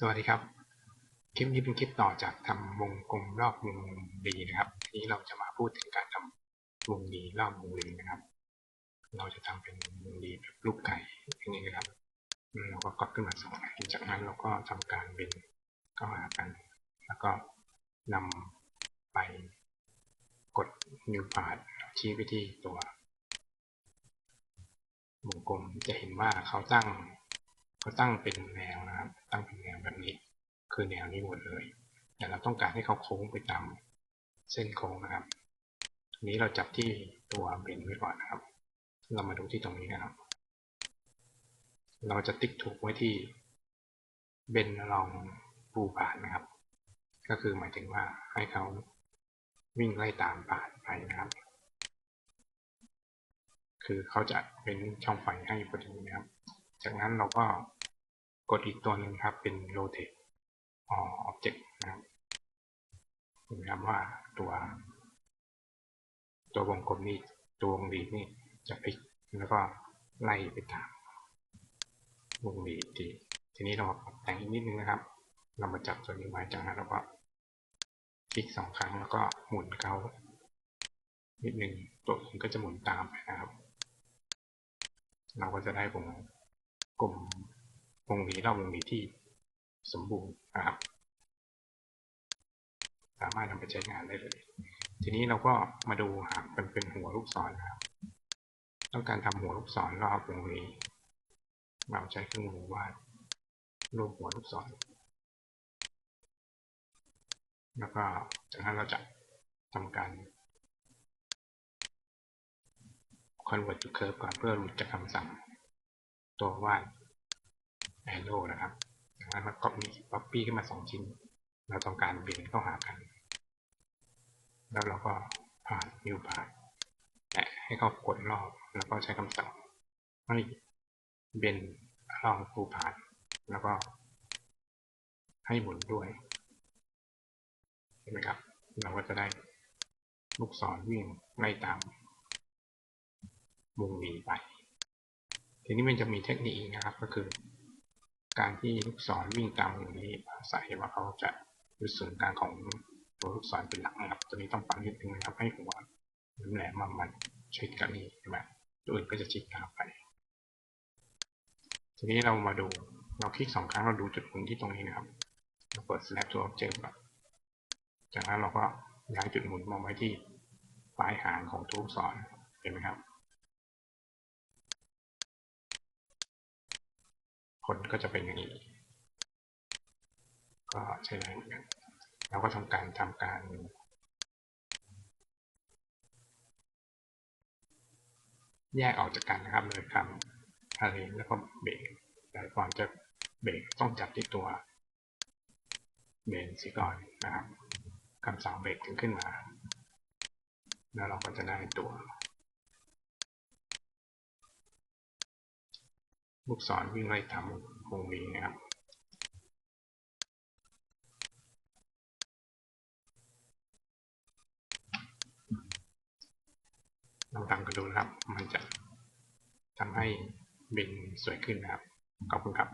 สวัสดีครับ คลิปนี้เป็นคลิปต่อจากทำวงกลมรอบวงรีนะครับทีนี้เราจะมาพูดถึงการทำวงรีรอบวงรีนะครับ เราจะทำเป็นวงรีแบบรูปไก่อย่างนี้นะครับ เราก็กดขึ้นมาสองอันจากนั้นเราก็ทำการเบนเข้าหากัน แล้วก็นำไปกดนิ้วปาดชี้ไปที่ตัววงกลมจะเห็นว่าเขาตั้งเขาตั้งเป็นแนว ตั้งเป็นแนวแบบนี้ คือแนวนี้หมดเลย แต่เราต้องการให้เขาโค้งไปตามเส้นโค้งนะครับทีนี้เราจับที่ตัวเบนไว้ก่อนนะครับ เรามาดูที่ตรงนี้นะครับ เราจะติ๊กถูกไว้ที่เบนลองปูผ่านนะครับ ก็คือหมายถึงว่าให้เขาวิ่งไล่ตามผ่านไปนะครับ คือเขาจะเป็นช่องไฟให้พอดีนะครับ จากนั้นเราก็ กดอีกตัวหนึ่งครับเป็น rotate object นะครับเห็นครับว่าตัวตัววงกลมนี้ตัววงรีนี่จะพลิกแล้วก็ไล่ไปตามวงรีทีทีนี้เราปรับแต่งอีกนิดนึงนะครับ เรามาจับตัวนี้ไว้จากนั้นเราก็คลิกสองครั้งแล้วก็หมุนเขานิดนึงตัวอื่นก็จะหมุนตามไปนะครับ เราก็จะได้วงกลม วงนี้รอบวงนี้ที่สมบูรณ์นะครับ สามารถนำไปใช้งานได้เลย ทีนี้เราก็มาดูหาเป็นเป็นหัวลูกศรนะครับต้องการทำหัวลูกศรรอบวงนี้เราใช้เครื่องมือวาดรูปหัวลูกศร แล้วก็จากนั้นเราจะทำการ convert to curve ก่อนเพื่อหลุดจากคำสั่งตัววาด arrow นะครับจากนั้นมันก็มี copy ขึ้นมาสองชิ้น เราต้องการเบนเข้าหากัน แล้วเราก็ผ่าน new ผ่านแตะให้เขากดรอบ แล้วก็ใช้คำสั่งให้เบนลองปูผ่าน แล้วก็ให้หมุนด้วยเห็นไหมครับ เราก็จะได้ลูกศรวิ่งไล่ตามวงรีไป ทีนี้มันจะมีเทคนิคอีกนะครับก็คือ การที่ลูกศรวิ่งตามวงรีอาศัยว่าเขาจะยึดศูนย์กลางของตัวลูกศรเป็นหลักนะครับตัวนี้ต้องปรับนิดนึงนะครับให้หัวแหลมมามันชิดกันนี่ใช่ไหมตัวอื่นก็จะชิดตามไป ทีนี้เรามาดูเราคลิกสองครั้งเราดูจุดหมุนที่ตรงนี้นะครับเราเปิด snap to object ก่อนจากนั้นเราก็ย้ายจุดหมุนมาไว้ที่ปลายหางของตัวลูกศรเห็นไหมครับ ผลก็จะเป็นอย่างนี้ ก็ใช้ได้เหมือนกันเราก็ทำการทำการแยกออกจากกันนะครับโดยคำทะเลแล้วก็เบรกแต่ก่อนจะเบรกต้องจับที่ตัวเบนสิก่อนนะครับคำสั่งเบรกถึงขึ้นมา แล้วเราก็จะได้ตัว ลูกศรวิ่งไล่ทำวงนี้นะครับลองตามกันดูนะครับ มันจะทำให้บินสวยขึ้นนะครับ ขอบคุณครับ